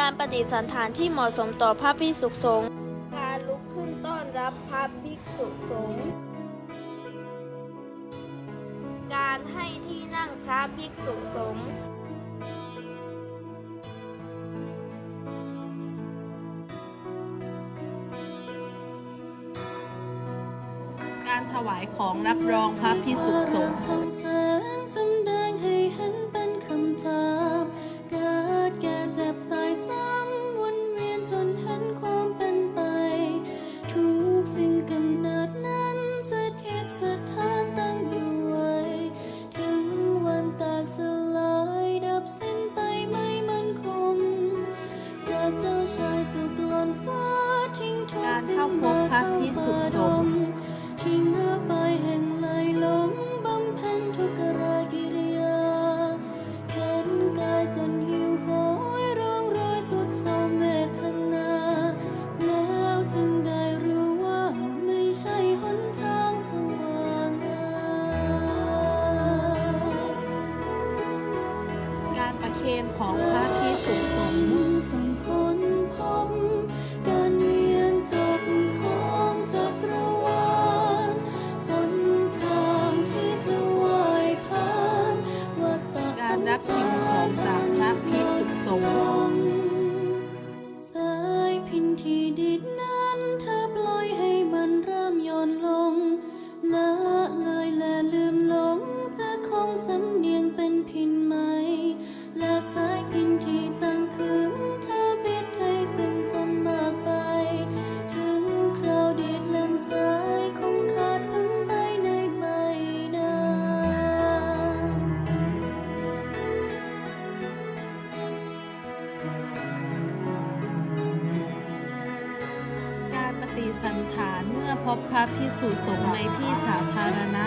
การปฏิสันฐานที่เหมาะสมต่อพระภิกษุสงฆ์การลุกขึ้นต้อนรับพระภิกษุสงฆ์การให้ที่นั่งพระภิกษุสงฆ์การถวายของรับรองพระพิสุสงฆ์าไม่ใช่หนทางสว่างได้การประเคนของพระพิสุสงฆ์ พิสุสงฆ์สายพินที่ดิดนั้นเธอปล่อยให้มันเริ่มหย่อนลง ละเลยและลืมหลงเธอคงสำเนียงเป็นพิน ติสันฐานเมื่อพบพระพิสุสงฆ์ในที่สาธารณะ